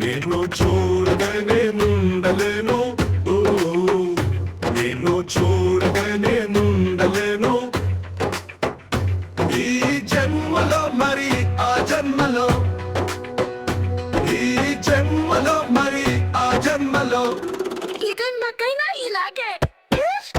నిన్ను చూడగానే ముండలేను నిన్ను చూడగానే ముండలేను ఈ జన్మలో మరి ఆ జన్మలో. ఈ జన్మలో మరి ఆ జన్మలో. ఇక నాకైనా ఇలాగే.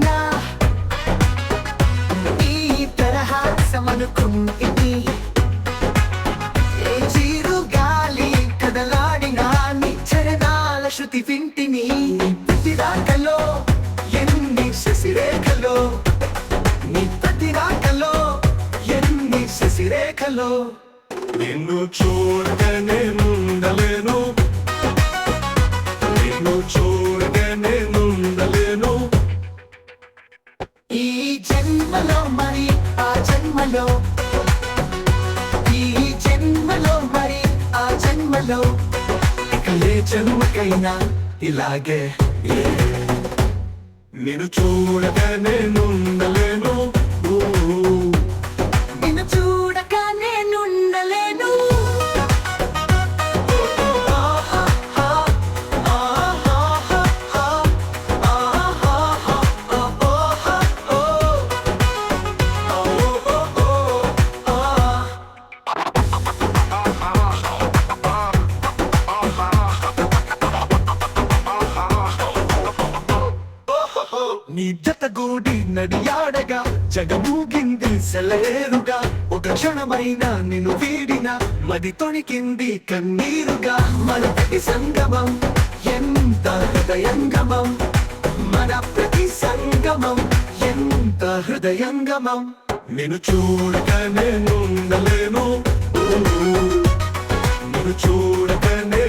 విరబూసిన ఈ తరహా సమనుకుంది ఏ చీరు గాలి కదలాడిన నీ చరణాల శృతి వింటిని. ప్రతిరాకలో ఎన్ని శశిరేఖలో. నీ ప్రతిరాకలో ఎన్ని శశిరేఖలో. నిన్ను చూడగానే నుండలేను నిన్ను చూడగానే ఏ చదువుకైనా ఇలాగే. నేను చూడగా నేను నీ జతగూడి నడియాడగా జగమూగింది సెలయేరుగా. ఒక క్షణమైన నిన్ను వీడిన మది తొణికింది కన్నీరుగా. మన ప్రతి సంగమం ఎంత హృదయంగమం? మన ప్రతి సంగమం ఎంత హృదయంగమం? నిన్ను చూడక నుండలేను ఊ, నిన్ను చూడగానే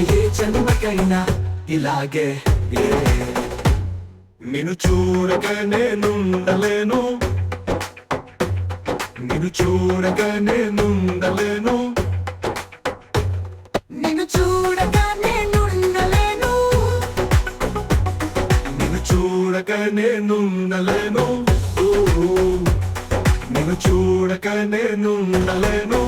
ఇక ఏ జన్మకైనా ఇలాగే ఏ. నిన్ను చూడగానే నుండలేను నిన్ను చూడగానే నుండలేను నిన్ను చూడగా నేనుండలేను. నిన్ను చూడక నేనుండలేను. ఊ, నిన్ను చూడగానే ఉండలేను